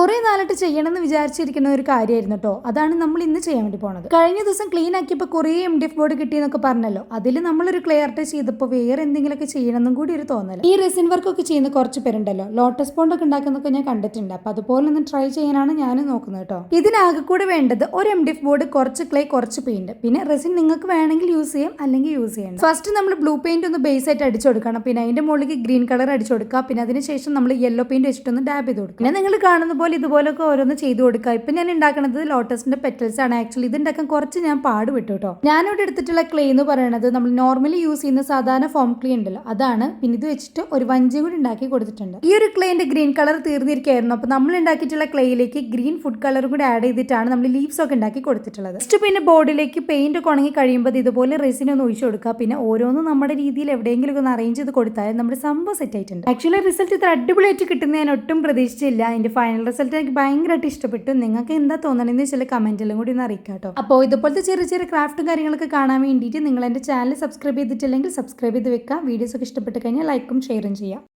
കുറെ നാളായിട്ട് ചെയ്യണമെന്ന് വിചാരിച്ചിരിക്കുന്ന ഒരു കാര്യമായിരുന്നു കേട്ടോ. അതാണ് നമ്മൾ ഇന്ന് ചെയ്യാൻ വേണ്ടി പോണത്. കഴിഞ്ഞ ദിവസം ക്ലീൻ ആക്കിയപ്പോൾ കുറേ എം ഡി എഫ് ബോർഡ് കിട്ടിയെന്നൊക്കെ പറഞ്ഞല്ലോ. അതിൽ നമ്മളൊരു ക്ലിയർ ടച്ച് ചെയ്തപ്പോൾ വേറെ എന്തെങ്കിലുമൊക്കെ ചെയ്യണമെന്നും കൂടി ഒരു തോന്നൽ ഈ റെസിൻ വർക്കൊക്കെ ചെയ്യുന്ന കുറച്ച് പേരുണ്ടല്ലോ. ലോട്ടസ് ബോണ്ട് ഒക്കെ ഉണ്ടാക്കുന്നൊക്കെ ഞാൻ കണ്ടിട്ടുണ്ട്. അപ്പൊ അതുപോലെ ഒന്ന് ട്രൈ ചെയ്യാനാണ് ഞാൻ നോക്കുന്നത് കേട്ടോ. ഇതിനാകെ കൂടെ വേണ്ടത് ഒരു എം ഡി എഫ് ബോർഡ് കുറച്ച് ക്ലേ കുറച്ച് പെയിന്റ് പിന്നെ റെസിൻ നിങ്ങൾക്ക് വേണമെങ്കിൽ യൂസ് ചെയ്യാം അല്ലെങ്കിൽ യൂസ് ചെയ്യണം ഫസ്റ്റ് നമ്മൾ ബ്ലൂ പെയിന്റ് ഒന്ന് ബേസ് ആയിട്ട് അടിച്ചു കൊടുക്കണം. പിന്നെ അതിന്റെ മുകളിലേക്ക് ഗ്രീൻ കളർ അടിച്ചു കൊടുക്കുക. പിന്നെ അതിനുശേഷം നമ്മൾ യെല്ലോ പെയിന്റ് വെച്ചിട്ടൊന്ന് ഡാബ് ചെയ്ത് കൊടുക്കുക. പിന്നെ നിങ്ങൾ കാണുന്ന പോലെ ഇതുപോലൊക്കെ ഓരോന്ന് ചെയ്തു കൊടുക്കുക. ഇപ്പൊ ഞാൻ ഉണ്ടാക്കുന്നത് ലോട്ടസിന്റെ പെറ്റൽസ് ആണ്. ആക്ച്വലി ഇതുണ്ടാക്കാൻ കുറച്ച് ഞാൻ പാട് വിട്ടു കേട്ടോ ഞാനിവിടെ എടുത്തിട്ടുള്ള ക്ലേ എന്ന് പറയുന്നത് നമ്മൾ നോർമലി യൂസ് ചെയ്യുന്ന സാധാരണ ഫോം ക്ലേ ഉണ്ടല്ലോ. അതാണ്. പിന്നെ ഇത് വെച്ചിട്ട് ഒരു വഞ്ചി കൂടി ഉണ്ടാക്കി കൊടുത്തിട്ടുണ്ട്. ഈ ഒരു ക്ലേന്റെ ഗ്രീൻ കളർ തീർന്നിരിക്കുകയായിരുന്നു. അപ്പൊ നമ്മൾ ഉണ്ടാക്കിയിട്ടുള്ള ക്ലേയിലേക്ക് ഗ്രീൻ ഫുഡ് കളറും കൂടി ആഡ് ചെയ്തിട്ടാണ് നമ്മൾ ലീവ്സ് ഒക്കെ ഉണ്ടാക്കി കൊടുത്തിട്ടുള്ളത്. ജസ്റ്റ് പിന്നെ ബോർഡിലേക്ക് പെയിന്റ് ഒക്കെ ഉണങ്ങി കഴിയുമ്പോൾ ഇതുപോലെ റെസിൻ ഒന്ന് ഒഴിച്ചു കൊടുക്കുക. പിന്നെ ഓരോന്നും നമ്മുടെ രീതിയിൽ എവിടെയെങ്കിലും ഒന്ന് അറേഞ്ച് ചെയ്ത് കൊടുത്താൽ നമ്മുടെ സംഭവം സെറ്റ് ആയിട്ടുണ്ട്. ആക്ച്വലി റിസൾട്ട് ഇത്ര അടിപൊളിയായിട്ട് കിട്ടുന്ന ഞാൻ ഒട്ടും പ്രതീക്ഷിച്ചില്ല. അതിന്റെ ഫൈനൽ റിസൾട്ട് എനിക്ക് ഭയങ്കരമായിട്ട് ഇഷ്ടപ്പെട്ടു. നിങ്ങൾക്ക് എന്താ തോന്നണമെന്ന് ചില കമന്റിലും കൂടി ഒന്ന് അറിയിക്കാം കേട്ടോ അപ്പോൾ ഇതുപോലത്തെ ചെറിയ ചെറിയ ക്രാഫ്റ്റും കാര്യങ്ങളൊക്കെ കാണാൻ വേണ്ടിയിട്ട് നിങ്ങൾ എന്റെ ചാനൽ സബ്സ്ക്രൈബ് ചെയ്തിട്ടില്ലെങ്കിൽ സബ്സ്ക്രൈബ് ചെയ്ത് വെക്കുക വീഡിയോസ് ഒക്കെ ഇഷ്ടപ്പെട്ട് കഴിഞ്ഞാൽ ലൈക്കും ഷെയറും ചെയ്യാം.